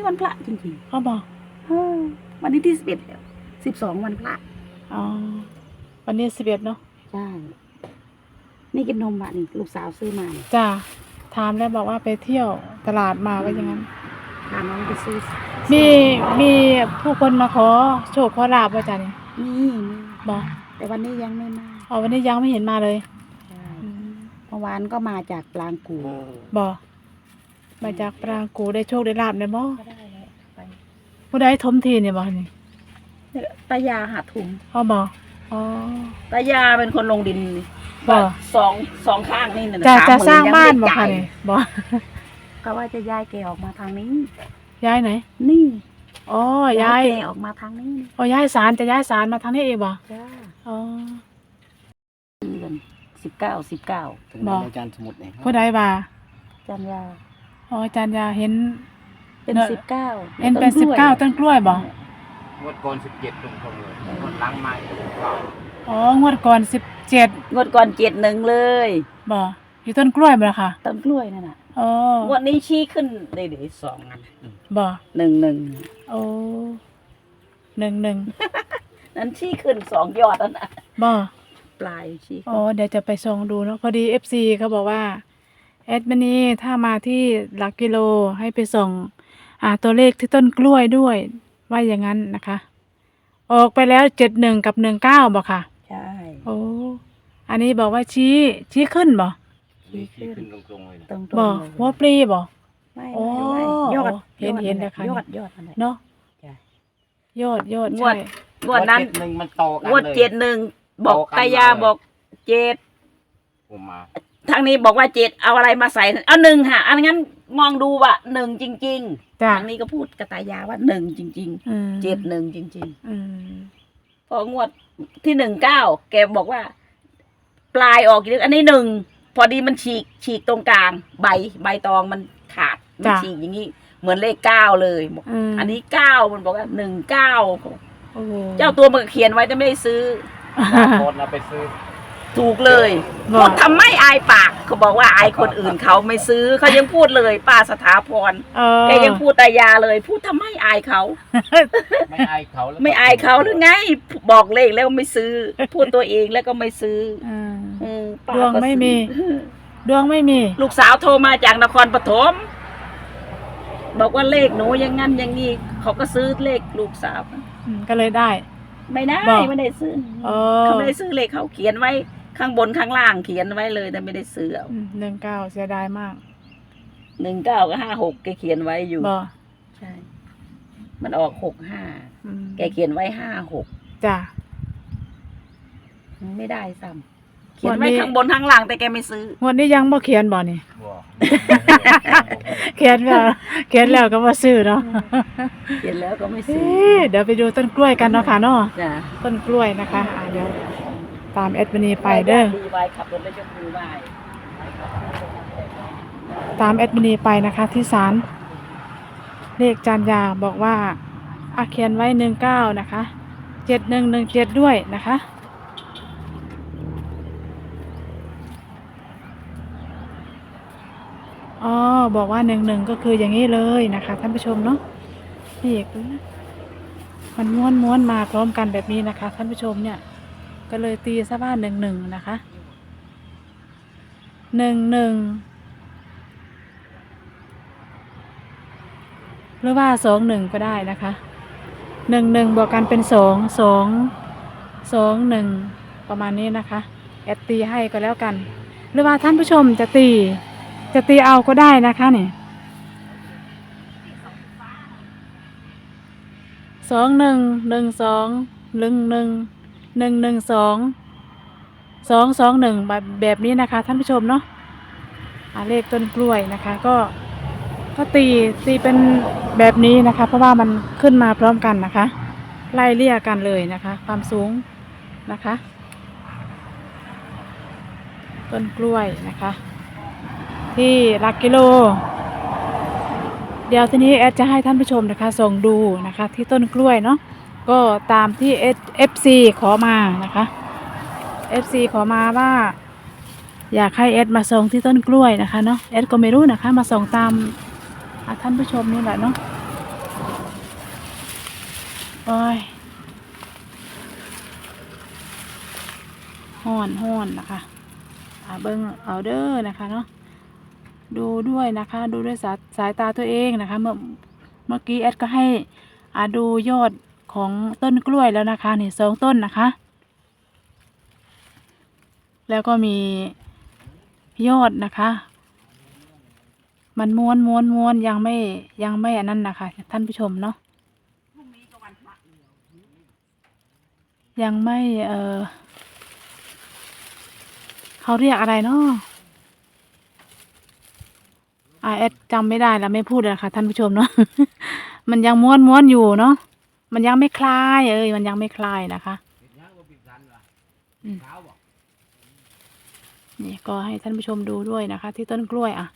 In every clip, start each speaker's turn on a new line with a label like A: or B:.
A: นี่วันพระจริง
B: เขาบอก
A: ๆเออวันนี้ที่สิบเอ็ดสิบสองวันพระ
B: อ๋อวันนี้สิบเอ็ดเนาะ
A: ใช่นี่กินนมอะนี่ลูกสาวซื้อมานี่
B: จ้าถามแล้วบอกว่าไปเที่ยวตลาดมาว่าอย่างนั้น
A: พาน้องไปซื้อ
B: มีมีผู้คนมาขอโชคขอลาบว่าจ้าเนี่ย
A: นี่มี
B: บอก
A: แต่วันนี้ยังไม่มา
B: อ๋อวันนี้ยังไม่เห็นมาเลย
A: ใช่เมื่อวานก็มาจากปลางกู
B: บอก มาจากปรางกูได้โชคได้ลาบเนี่ยบ่
A: ก็ได้เลยไป
B: ผู้ใดทมทีเนี่ยบอกนี่
A: ตายาหาถุง
B: เขาบอกอ๋อ
A: ตายาเป็นคนลงดินนี่
B: บ่
A: สองสองข้างนี่นะ
B: จะ
A: ม
B: จะ
A: หมื่
B: สร้าง
A: ยั
B: บ้าน
A: ไม่
B: บอก
A: จ่
B: ค่ะ
A: ย
B: นี่บอก
A: ก็ว่าจะย้ายแกออกมาทางนี้
B: ย้ายไหน
A: นี่
B: อ๋อย้าย
A: แกออกมาทางนี้
B: อ๋อย้ายศาลจะย้ายศาลมาทางนี้เองบ่
A: จ้า
B: อ๋อ
A: เดือนสิบเก้าสิบเก้า
C: ถึง
B: บอก
C: อาจารย์สมุดเนี่ยครับ
B: ผู้ใดบ่า
A: กันยา
B: อ๋ออาจารย์ยาเห็น
A: เป็น
B: เนอะ
A: สิบเก้า
B: เห็นเป็นสิบเก้าต้นกล้วยบ่
C: งวดก่อนสิบเจ็ดตรงตรงเลยงวดล้างไม้ตรงเก่า
B: อ๋องวดก่อนสิบเจ็ด
A: งวดก่อนเจ็ดหนึ่งเลย
B: บ่อยู่ต้นกล้วยบ่ล่ะค่ะ
A: ต้นกล้วยนั่นน่ะ
B: อ๋อง
A: วดนี้ชี้ขึ้นได้เดี๋ยวสองอัน
B: บ่
A: หนึ่งหนึ่ง
B: โอ้หนึ่งหนึ่ง
A: นั้นชี้ขึ้นสองยอดนั่นน่ะ
B: บ่
A: ปลายชี้
B: อ๋อเดี๋ยวจะไปส่องดูเนาะพอดีเอฟซีเขาบอกว่า แอดมินีถ้ามาที่หลักกิโลให้ไปส่งอ่าตัวเลขที่ต้นกล้วยด้วย ว่าอย่างนั้นนะคะ ออกไปแล้วเจ็ดหนึ่งกับหนึ่งเก้าบ่ค่ะ
A: ใช่
B: โอ้อันนี้บอกว่าชี้ชี้ขึ้นบ่
C: นี่ที่ขึ้นตรงตรงๆเลยนะ
A: ตรง
B: บ่
A: ๆเลย
B: หัวปลีบ่
A: ไม่
B: โอ้
A: ไม่ไม่ยอด
B: เห็น
A: ยอด
B: เห็น
A: แหละ
B: นะคะ
A: ยอดยอดอะไร
B: เนาะ
A: จ้ะ
B: ยอดยอด
A: งวด
B: ใช่
A: งวดนั้น
C: เจ็หนึ่งมันโตกัน
A: งวด
C: เลย
A: เจ็ดหนึ่งบอก
C: โตกัน
A: ตายา
C: มาเลย
A: บอกเจ็ด
C: ผมมา
A: ทางนี้บอกว่าเจ็ดเอาอะไรมาใส่เอาหนึ่งค่ะ อันงั้นมองดูว่าหนึ่งจริงๆ
B: จ้ะ
A: ทางนี้ก็พูดกับตายาว่าหนึ่งจริง
B: อืม
A: ๆ เจ็ดหนึ่งจริง
B: อืม
A: ๆ พองวดที่หนึ่งเก้าแกบอกว่า ปลายออกอีกอันนี้หนึ่งพอดีมันฉีกฉีกตรงกลาง ใบใบตองมันขาดมันฉีกอย่างนี้เหมือนเลขเก้าเลยบอก
B: อืม
A: อันนี้เก้ามันบอกว่าหนึ่งเก้า
B: โอ้โห
A: เจ้าตัวมันก็เขียนไว้แต่ไม่ได้ซื้อ
C: โคตรเราไปซื้อ
A: ถูกเลย
B: บ
A: พู
B: อก
A: ดทำไม่อายปาก เขาบอกว่าอายคนอื่นเขาไม่ซื้อเขายังพูดเลยป้าสถาพร
B: เออ
A: แกยังพูดตายาเลย พูดทำไมอายเขา
C: ไม่อายเขาแล้ว
A: ไม่อายเขาหรือไง บอกเลขแล้วไม่ซื้อ พูดตัวเองแล้วก็ไม่ซื้อ
B: อืม
A: อืมป้า
B: ดวง
A: ก็
B: ไม่
A: ซื้อ
B: มีดวงไม่มี
A: ลูกสาวโทรมาจากนครปฐมบอกว่าเลขหนูอยังงั้นอย่างงี้เขาก็ซื้อเลขลูกสาว
B: อืมก็เลยได้
A: ไม่ได้
B: บอก
A: ไม่ได้ซื้อ
B: เออ
A: เขาไม่ได้ซื้อเลขเขาเขียนไว้ ข้างบนข้างล่างเขียนไว้เลยแต่ไม่ได้ซื้อ
B: หนึ่งเก้าเสียดายมาก
A: หนึ่งเก้ากับห้าหกแกเขียนไว้อยู่
B: บอ
A: ใช่ มันออกหกห้า
B: อืม
A: แกเขียนไว้ห้าหก
B: จ้ะ
A: ไม่ได้ซ้ำเขียนไว้ข้างบนข้างล่างแต่แกไม่ซื้อ
B: งวดนี้ยังบ่เขียนบ่นี่
C: บอก
B: เขียนแล้วเขียนแล้วก็บ่ซื้อเนาะ
A: เขียนแล้วก็ไม่
B: เอ๊
A: ซื้อะ
B: เดี๋ยวไปดูต้นกล้วยกันเนาะค่ะเนาะ
A: จ้ะ
B: ต้นกล้วยนะคะอะเดี๋ยว ตามแอดมินีไปเด้อ
A: ดีไว้ขับรถแล้วยกมือไหว้
B: ตามแอดมินีไปนะคะที่ศาลเลขจานยาบอกว่าอาเขียนไว้หนึ่งเก้านะคะเจ็ดหนึ่งหนึ่งเจ็ดด้วยนะคะอ๋อบอกว่าหนึ่งหนึ่งก็คืออย่างนี้เลยนะคะท่านผู้ชมเนาะนี่อีกดูนะมันม้วนม้วนมาพร้อมกันแบบนี้นะคะท่านผู้ชมเนี่ย ก็เลยตีซะว่าหนึ่งหนึ่งนะคะหนึ่งหนึ่งหรือว่าสองหนึ่งก็ได้นะคะหนึ่งหนึ่งบวกกันเป็นสองสองสองหนึ่งประมาณนี้นะคะแอดตีให้ก็แล้วกัน หรือว่าท่านผู้ชมจะตี จะตีเอาก็ได้นะคะนี่สองหนึ่งหนึ่งสองหนึ่งหนึ่ง หนึ่งหนึ่งสองสองสองหนึ่งแบบแบบนี้นะคะ ท่านผู้ชมเนาะเลขต้นกล้วยนะคะ ก็ก็ตีตีเป็นแบบนี้นะคะ เพราะว่ามันขึ้นมาพร้อมกันนะคะ ไล่เลี่ยกันเลยนะคะ ความสูงนะคะ ต้นกล้วยนะคะ ที่ลักกิโล เดี๋ยวทีนี้แอดจะให้ท่านผู้ชมนะคะส่งดูนะคะ ที่ต้นกล้วยเนาะ ก็ตามที่ FC ขอมานะคะ FC ขอมาว่า อยากให้แอดมาส่งที่ต้นกล้วยนะคะเนาะแอดก็ไม่รู้นะคะ มาส่งตามท่านผู้ชมนี่แหละเนาะโอ้ยห้อนห้อนนะคะอาเบิ้งเอาเด้อนะคะเนาะดูด้วยนะคะ ดูด้วยสายสายตาตัวเองนะคะ เมื่อเมื่อกี้แอดก็ให้อาดูยอด ของต้นกล้วยแล้วนะคะนี่สองต้นนะคะ แล้วก็มียอดนะคะ มันม้วนม้วนม้วนยังไม่ยังไม่อันนั้นนะคะ ท่านผู้ชมเนาะยังไม่เออเขาเรียกอะไรเนาะอาแอดจำไม่ได้แล้วไม่พูดแล้วค่ะท่านผู้ชมเนาะ มันยังม้วนม้วนอยู่เนาะ มันยังไม่คลายเอ้ยมันยังไม่คลายนะคะนี่ก็ให้ท่านผู้ชมดูด้วยนะคะ ที่ต้นกล้วยอะ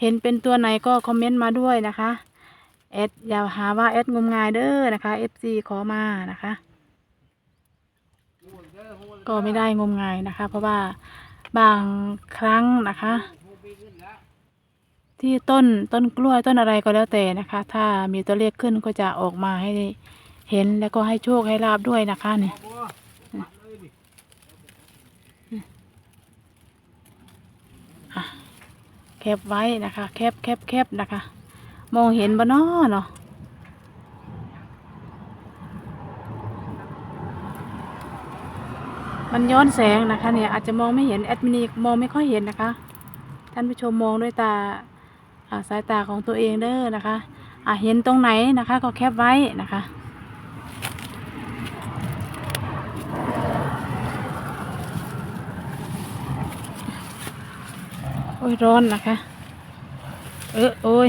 B: เห็นเป็นตัวไหนก็คอมเมนต์มาด้วยนะคะเอดอย่าหาว่าเอดงมงายเด้อนะคะ FC ขอมานะคะ ก็ไม่ได้งมงายนะคะ เพราะว่าบางครั้งนะคะ ที่ต้นต้นกล้วยต้นอะไรก็แล้วแต่นะคะ ถ้ามีตัวเลขขึ้นก็จะออกมาให้ เห็นแล้วก็ให้โชคให้ลาบด้วยนะคะนี่อะแคบไว้นะคะ แคบแคบแคบนะคะ มองเห็นบ่น้อเนาะมันย้อนแสงนะคะเนี่ยอาจจะมองไม่เห็นแอดมินีมองไม่ค่อยเห็นนะคะ ท่านผู้ชมมองด้วยตาอ่าสายตาของตัวเองเด้อนะคะ อะเห็นตรงไหนนะคะ ก็แคบไว้นะคะ อ้ยร้อนนะคะ เออโอ้ย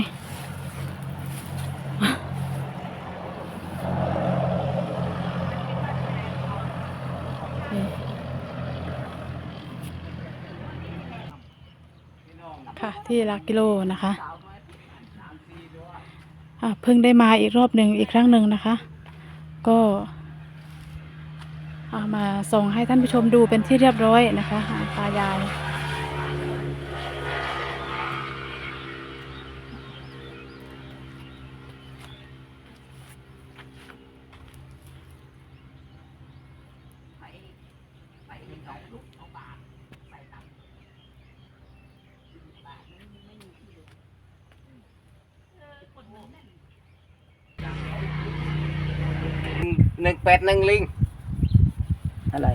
B: ค่ะที่ลักกิโลนะคะอะเพิ่งได้มาอีกรอบหนึ่งอีกครั้งหนึ่งนะคะ ก็ามาส่งให้ท่านผู้ชมดูเป็นที่เรียบร้อยนะคะตายาย
C: หนึ่งแปดหนึ่งลิง
A: อะไร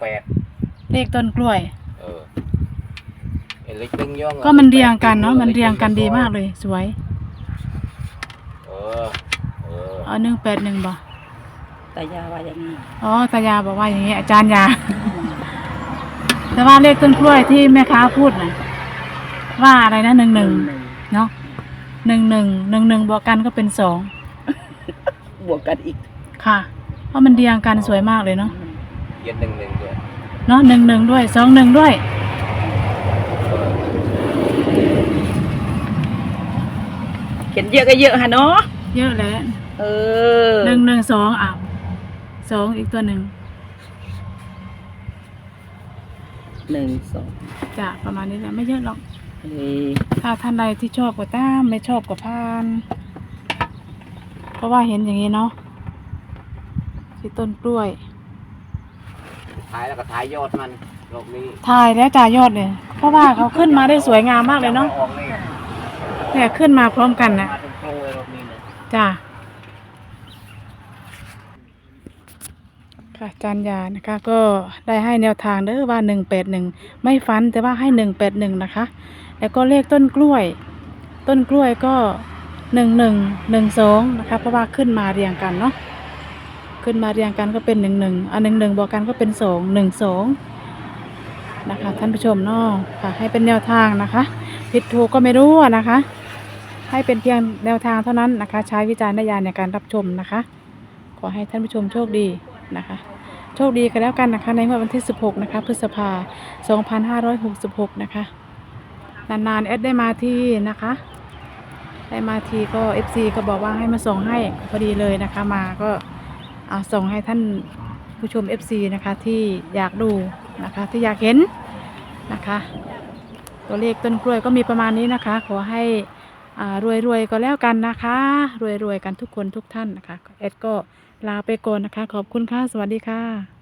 C: แปด
B: เลขต้นกล้วย
C: เออเอ็นเล็กตึงย่อง
B: ก็มันเรียงกันเนาะมันเรียงกันดีมากเลยสวย
C: เออเออ
B: เอาหนึ่งแปดหนึ่งบ่
A: แต่ยาว่าอย่างนี้
B: อ๋อตายาบอกว่าอย่างนี้อาจารย์ยา แต่ว่าเลขต้นกล้วยที่แม่ค้าพูดนะว่าอะไรนะหนึ่งหนึ่งเนาะหนึ่งหนึ่งหนึ่งหนึ่งบวกกันก็เป็นสอง
A: บวกกันอีก
B: ค่ะ เพราะมันเรียงกันสวยมากเลยเนาะ
C: เย็นหนึ่งหนึ่งด้วย
B: เนาะหนึ่งหนึ่งด้วยสองหนึ่งด้วย
A: เขียนเยอะก็เยอะฮะเนาะ
B: เยอะแล้ว
A: เออ
B: หนึ่งหนึ่งสองอะสองอีกตัวหนึ่ง
A: หนึ่งสอง
B: จะประมาณนี้แหละไม่เยอะหรอก
A: เฮ้ย
B: ถ้าท่านใดที่ชอบก็ตามไม่ชอบก็พาน เพราะว่าเห็นอย่างนี้เนาะที่ต้นกล้วย
C: ท้ายแล้วก็ท้ายยอดมันรอบนี้
B: ถ่ายแล้วจ่ายอดเลย เพราะว่าเขาขึ้นมาได้สวยงามมากเลยเนาะ
C: ออกเลย
B: เนี่ยขึ้นมาพร้อมกันนะ
C: มาตรงโปรยรอบนี้เลย
B: จ้า ค่ะจารย์ยานะคะก็ได้ให้แนวทางเด้อว่าหนึ่งแปดหนึ่งไม่ฟันแต่ว่าให้หนึ่งแปดหนึ่งนะคะ แล้วก็เลขต้นกล้วย ต้นกล้วยก็หนึ่งหนึ่งหนึ่งสองนะคะเพราะว่าขึ้นมาเรียงกันเนาะขึ้นมาเรียงกันก็เป็นหนึ่งหนึ่งอันหนึ่งหนึ่งบวกกันก็เป็นสองหนึ่งสองนะคะท่านผู้ชมเนาะค่ะให้เป็นแนวทางนะคะผิดถูกก็ไม่รู้นะคะ ให้เป็นเพียงแนวทางเท่านั้นนะคะ ใช้วิจารณญาณในการรับชมนะคะ ขอให้ท่านผู้ชมโชคดี นะคะ โชคดีกันแล้วกันนะคะ ในวันที่ 16 นะคะ พฤษภา 2566 นะคะ นานๆแอดได้มาที่นะคะ ได้มาทีก็ FC ก็บอกว่าให้มาส่งให้พอดีเลยนะคะ มาก็เอาส่งให้ท่านผู้ชม FC นะคะที่อยากดูนะคะที่อยากเห็นนะคะ ตัวเลขต้นกล้วยก็มีประมาณนี้นะคะ ขอให้รวยๆก็แล้วกันนะคะ รวยๆกันทุกคนทุกท่านนะคะแอดก็ ลาไปก่อนนะคะ ขอบคุณค่ะ สวัสดีค่ะ